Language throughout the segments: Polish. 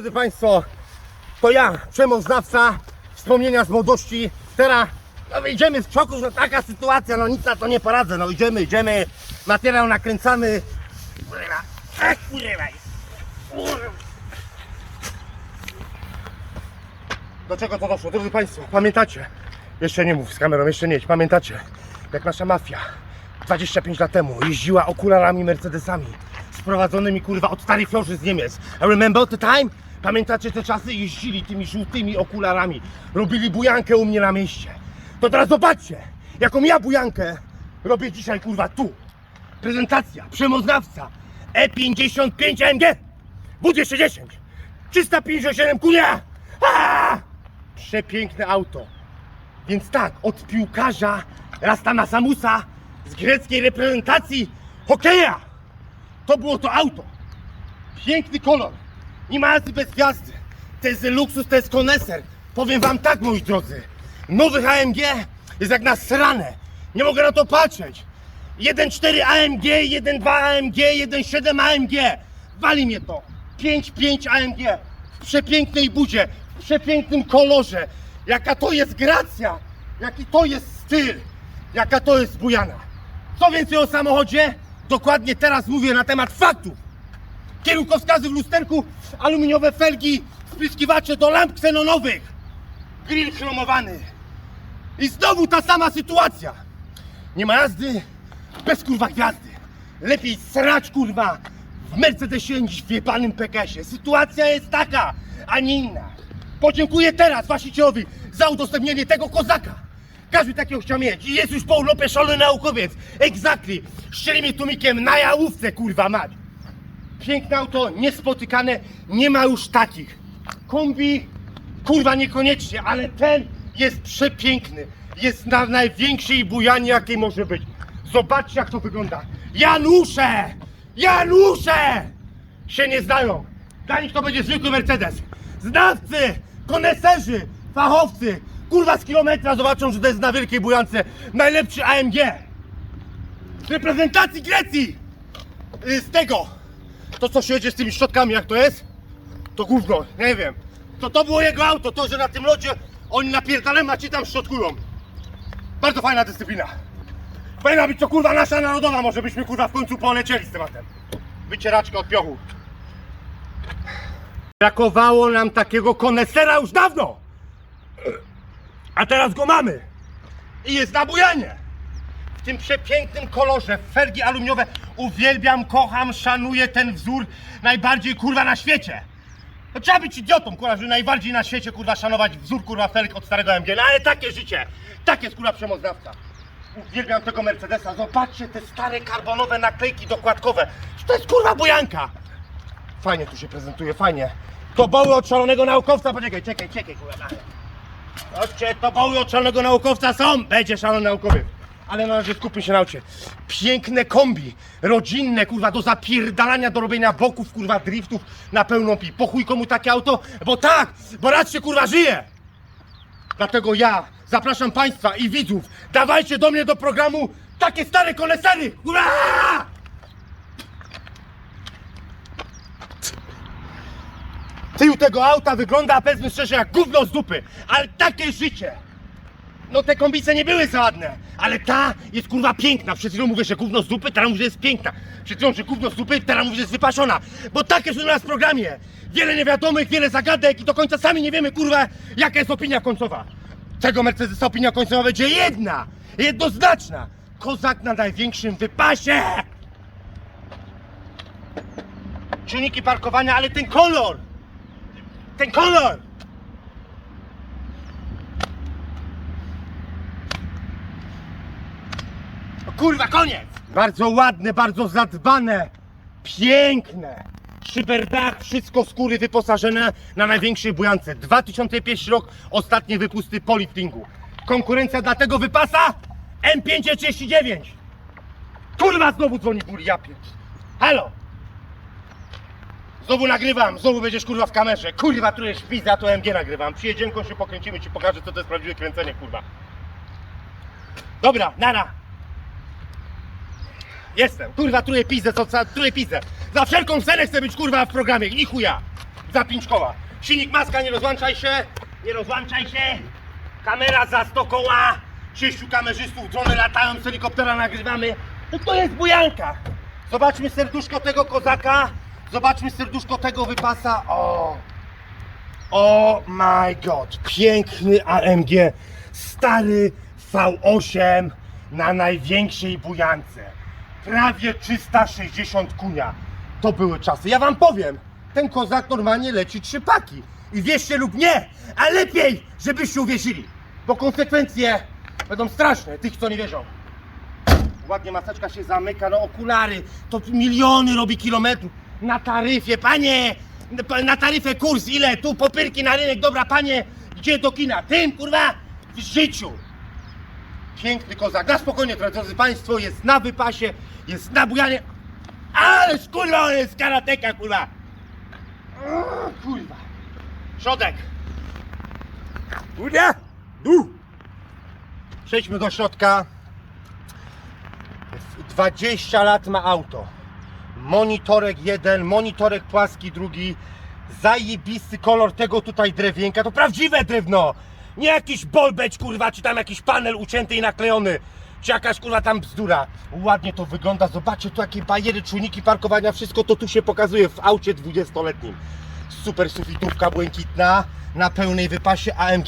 drodzy Państwo, to ja, przemoznawca, wspomnienia z młodości. Teraz no, idziemy w szoku, że taka sytuacja, no nic na to nie poradzę. No idziemy, idziemy, materiał nakręcamy. Kurwa, kurwa. Kurwa. Do czego to doszło? Drodzy Państwo, pamiętacie? Jeszcze nie mów z kamerą, jeszcze nie. Pamiętacie, jak nasza mafia 25 lat temu jeździła okularami Mercedesami sprowadzonymi kurwa od starych florzy z Niemiec. I remember the time? Pamiętacie te czasy? Jeździli tymi żółtymi okularami, robili bujankę u mnie na mieście. To teraz zobaczcie, jaką ja bujankę robię dzisiaj kurwa tu. Prezentacja, przemoznawca E E55 AMG W210 357 kunia! Aaa! Przepiękne auto. Więc tak, od piłkarza Rastana Samusa z greckiej reprezentacji hokeja. To było to auto. Piękny kolor. Nie ma jazdy bez gwiazdy. To jest luksus, to jest koneser. Powiem wam tak, moi drodzy. Nowych AMG jest jak na srane. Nie mogę na to patrzeć. 1.4 AMG, 1.2 AMG, 1.7 AMG. Wali mnie to. 5.5 AMG. W przepięknej budzie, w przepięknym kolorze. Jaka to jest gracja. Jaki to jest styl. Jaka to jest bujana. Co więcej o samochodzie? Dokładnie teraz mówię na temat faktów. Kierunkowskazy w lusterku, aluminiowe felgi, spryskiwacze do lamp ksenonowych, grill chromowany. I znowu ta sama sytuacja. Nie ma jazdy bez kurwa gwiazdy. Lepiej srać kurwa w Mercedesie niż w jebanym PKS-ie. Sytuacja jest taka, a nie inna. Podziękuję teraz właścicielowi za udostępnienie tego kozaka. Każdy takiego chciał mieć. I jest już Paul Lopez, szalony naukowiec. Exactly. Mnie tumikiem na jałówce, kurwa mać. Piękne auto, niespotykane, nie ma już takich. Kombi, kurwa niekoniecznie, ale ten jest przepiękny. Jest na największej bujanie, jakiej może być. Zobaczcie, jak to wygląda. Janusze! Janusze! Się nie znają. Dla nich to będzie zwykły Mercedes. Znawcy, koneserzy, fachowcy, kurwa z kilometra zobaczą, że to jest na wielkiej bujance najlepszy AMG. Z reprezentacji Grecji! Y, Z tego! To co się jedzie z tymi szczotkami, jak to jest? To gówno, nie wiem. To to było jego auto, to, że na tym lodzie oni napierdalem, a ci tam szczotkują. Bardzo fajna dyscyplina. Powinna być to kurwa nasza narodowa, może byśmy kurwa w końcu polecieli z tematem. Wycieraczka od piochu. Brakowało nam takiego konesera już dawno. A teraz go mamy. I jest na bujanie. W tym przepięknym kolorze, felgi aluminiowe. Uwielbiam, kocham, szanuję ten wzór najbardziej kurwa na świecie. No trzeba być idiotą, kurwa, żeby najbardziej na świecie kurwa szanować wzór kurwa felg od starego MG. No ale takie życie, takie jest kurwa przemoznawca. Uwielbiam tego Mercedesa. Zobaczcie te stare karbonowe naklejki dokładkowe. To jest kurwa bujanka. Fajnie tu się prezentuje, fajnie. To boły od szalonego naukowca. Poczekaj, czekaj, czekaj, kurwa. Chodźcie, to boły od szalonego naukowca są. Będzie szalony naukowy. Ale na razie skupmy się na aucie. Piękne kombi, rodzinne, kurwa, do zapierdalania, do robienia boków, kurwa, driftów na pełną pi. Po chuj komu takie auto? Bo tak, bo raz się, kurwa, żyje. Dlatego ja zapraszam Państwa i widzów, dawajcie do mnie do programu takie stare konesery! Ura! Tył tego auta wygląda, powiedzmy szczerze, jak gówno z dupy, ale takie życie! No te kombice nie były za ładne, ale ta jest kurwa piękna. Przed chwilą mówię, że gówno z dupy, teraz mówię, że jest piękna. Przed chwilą, że gówno z dupy, teraz mówię, że jest wypaszona. Bo takie są u nas w programie. Wiele niewiadomych, wiele zagadek i do końca sami nie wiemy, kurwa, jaka jest opinia końcowa. Tego Mercedesa opinia końcowa będzie jedna, jednoznaczna. Kozak na największym wypasie. Czujniki parkowania, ale ten kolor! Ten kolor! Kurwa, koniec! Bardzo ładne, bardzo zadbane, piękne. Szyberdach, wszystko skóry wyposażone na największej bujance. 2001 rok, ostatnie wypusty po liftingu. Konkurencja dla tego wypasa? M539. Kurwa, znowu dzwoni buli, ja pierd- Halo! Znowu nagrywam, znowu będziesz kurwa w kamerze. Kurwa, tu jest pizza, to MG nagrywam. Przyjedziemką się pokręcimy, ci pokażę co to jest prawdziwe kręcenie, kurwa. Dobra, nara. Jestem. Kurwa, truję pizzę, co, co truję pizzę. Za wszelką cenę chcę być kurwa w programie, ni chuja. za pięć koła. Silnik, maska, nie rozłączaj się, nie rozłączaj się. Kamera za 100 koła, sześciu kamerzystów, drony latają, z helikoptera nagrywamy. To jest bujanka. Zobaczmy serduszko tego kozaka, zobaczmy serduszko tego wypasa. O, oh my god, piękny AMG, stary V8 na największej bujance. Prawie 360 kunia. To były czasy. Ja wam powiem, ten kozak normalnie leci trzy paki. I wierzcie lub nie, a lepiej, żebyście uwierzyli. Bo konsekwencje będą straszne, tych co nie wierzą. Ładnie maseczka się zamyka, no okulary, to miliony robi kilometrów. Na taryfie, panie, na taryfie kurs, ile? Tu popyrki na rynek, dobra panie, gdzie do kina? Tym, kurwa, w życiu. Piękny kozak, na spokojnie, drodzy państwo, jest na wypasie, jest na bujanie. Ale kurwa, on jest karateka, kurwa. O, kurwa. Środek. Kurwa, du. Przejdźmy do środka. 20 lat ma auto. Monitorek jeden, monitorek płaski drugi. Zajebisty kolor tego tutaj drewienka. To prawdziwe drewno. Nie jakiś bolbeć kurwa, czy tam jakiś panel ucięty i naklejony. Czy jakaś kurwa tam bzdura. Ładnie to wygląda. Zobaczcie tu jakie bariery, czujniki parkowania. Wszystko to tu się pokazuje w aucie 20-letnim. Super sufitówka błękitna. Na pełnej wypasie AMG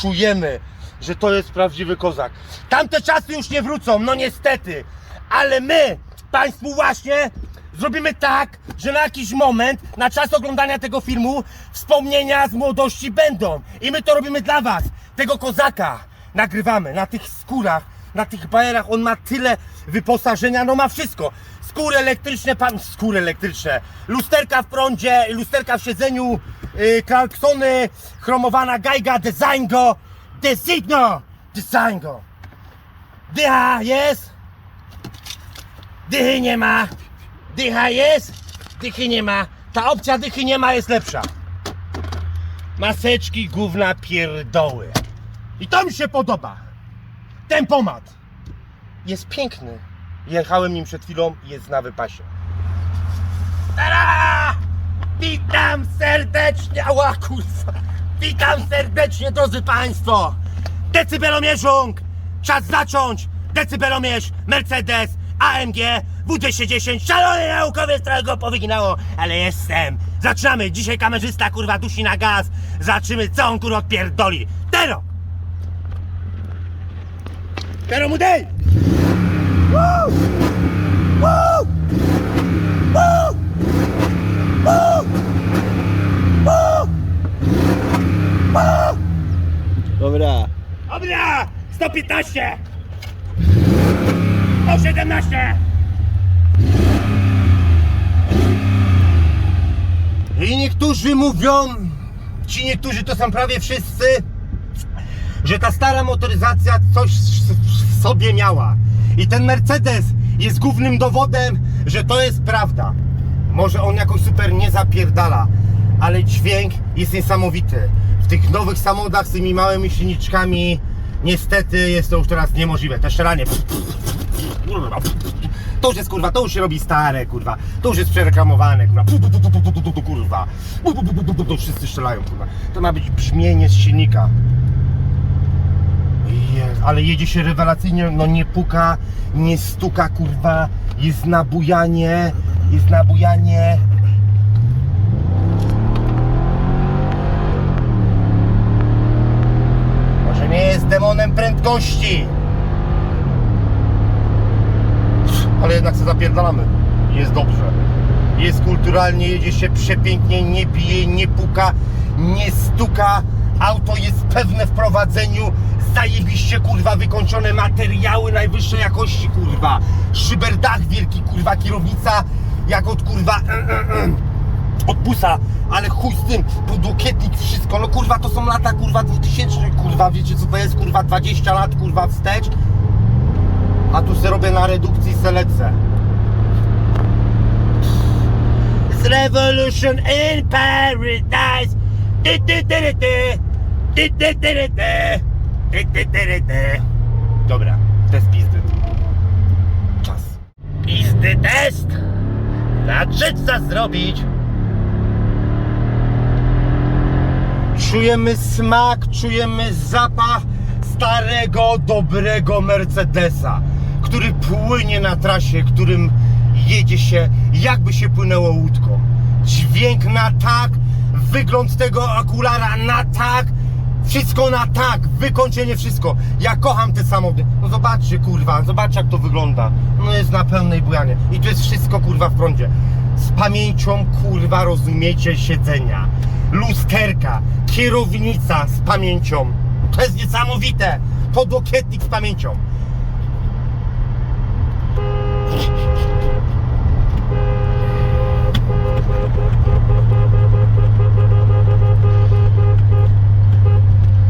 czujemy, że to jest prawdziwy kozak. Tamte czasy już nie wrócą, no niestety. Ale my, Państwu właśnie, zrobimy tak, że na jakiś moment, na czas oglądania tego filmu, wspomnienia z młodości będą. I my to robimy dla Was. Tego kozaka nagrywamy na tych skórach, na tych bajerach. On ma tyle wyposażenia, no ma wszystko. Skóry elektryczne, pan, skóry elektryczne, lusterka w prądzie, lusterka w siedzeniu, yy, kalksony, chromowana gajga, design go, design go, design go. Dycha jest, dychy nie ma, dycha jest, dychy nie ma. Ta opcja dychy nie ma jest lepsza. Maseczki, gówna, pierdoły. I to mi się podoba. Tempomat. Jest piękny. Jechałem nim przed chwilą i jest na wypasie. Tada! Witam serdecznie, ała kurwa. Witam serdecznie, drodzy Państwo. Decybelomierzung. Czas zacząć. Decybelomierz, Mercedes, AMG, W210. Szalony naukowiec, trochę go powyginało, ale jestem. Zaczynamy. Dzisiaj kamerzysta, kurwa, dusi na gaz. Zaczymy, co on, kurwa, odpierdoli. Tero! Tero mu dej! Woo! Woo! Woo! Woo! Woo! Woo! Dobra. Dobra! 115! 117! I niektórzy mówią, ci niektórzy to są prawie wszyscy, że ta stara motoryzacja coś w sobie miała. I ten Mercedes jest głównym dowodem, że to jest prawda. Może on jakoś super nie zapierdala, ale dźwięk jest niesamowity. W tych nowych samochodach z tymi małymi silniczkami niestety jest to już teraz niemożliwe. Te strzelanie. To już jest kurwa, to już się robi stare kurwa. To już jest przereklamowane kurwa. Kurwa. Wszyscy strzelają kurwa. To ma być brzmienie z silnika. Jest, ale jedzie się rewelacyjnie, no nie puka, nie stuka kurwa, jest nabujanie, jest nabujanie. Może nie jest demonem prędkości. Ale jednak co zapierdalamy. Jest dobrze. Jest kulturalnie, jedzie się przepięknie, nie bije, nie puka, nie stuka. Auto jest pewne w prowadzeniu. Zajebiście kurwa wykończone materiały najwyższej jakości kurwa. Szyberdach wielki kurwa, kierownica jak od kurwa od busa, ale chuj z tym, podłokietnik, wszystko, no kurwa to są lata kurwa 2000 kurwa, wiecie co to jest kurwa 20 lat kurwa wstecz a tu se robię na redukcji se lecę. It's revolution in paradise. Dy, dy. Dy, dy, dy, dy, dy. Dy, dy, dy, dy, dy. Dobra, test pizdy. Czas. Pizdy test. Na co zrobić? Czujemy smak, czujemy zapach starego, dobrego Mercedesa, który płynie na trasie, którym jedzie się, jakby się płynęło łódką. Dźwięk na tak, wygląd tego okulara na tak, wszystko na tak, wykończenie wszystko. Ja kocham te samochody. No zobaczcie, kurwa, zobaczcie jak to wygląda. No jest na pełnej bujanie. I to jest wszystko, kurwa, w prądzie. Z pamięcią, kurwa, rozumiecie, siedzenia. Lusterka, kierownica z pamięcią. To jest niesamowite. Podłokietnik z pamięcią.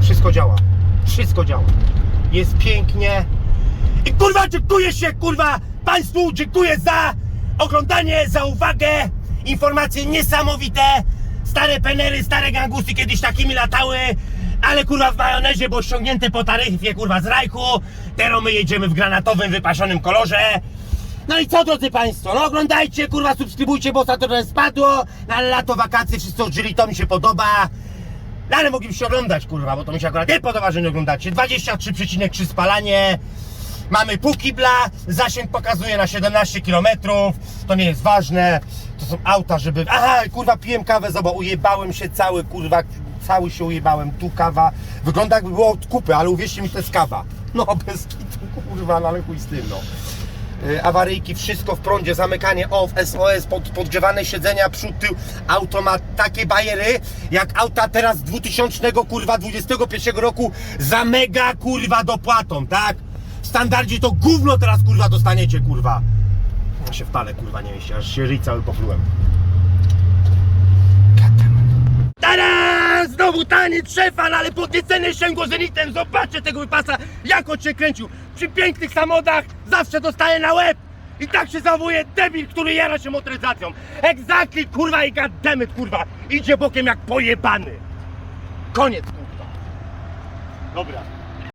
Wszystko działa. Wszystko działa. Jest pięknie. I kurwa, dziękuję się, kurwa, Państwu, dziękuję za oglądanie, za uwagę. Informacje niesamowite. Stare penery, stare gangusy kiedyś takimi latały. Ale kurwa w majonezie, bo ściągnięte po taryfie, kurwa z rajku. Teraz my jedziemy w granatowym, wypaszonym kolorze. No i co drodzy Państwo, no oglądajcie, kurwa subskrybujcie, bo ostatnio spadło. Na lato, wakacje, wszyscy odżyli, to mi się podoba. No ale moglibyście oglądać, kurwa, bo to mi się akurat nie podoba, że nie oglądacie. 23,3 spalanie. Mamy pół kibla, zasięg pokazuje na 17 km. To nie jest ważne. To są auta, żeby... Aha, kurwa, piłem kawę, zobacz, ujebałem się cały, kurwa, cały się ujebałem. Tu kawa. Wygląda jakby było od kupy, ale uwierzcie mi, to jest kawa. No, bez kitu, kurwa, no ale chuj z tym, no awaryjki, wszystko w prądzie, zamykanie OFF, SOS, pod, podgrzewane siedzenia, przód, tył. Auto ma takie bajery, jak auta teraz z 2000 kurwa 21 roku za mega kurwa dopłatą, tak? W standardzie to gówno teraz kurwa dostaniecie kurwa. Ja się w pale kurwa nie mieści, aż się ryj cały poplułem. Znowu tani trzefan, ale podniecenie sięgło zenitem. Zobaczcie tego wypasa, jak on się kręcił. Przy pięknych samochodach zawsze dostaje na łeb. I tak się zachowuje debil, który jara się motoryzacją. Exactly, kurwa i goddammit, kurwa. Idzie bokiem jak pojebany. Koniec, kurwa. Dobra.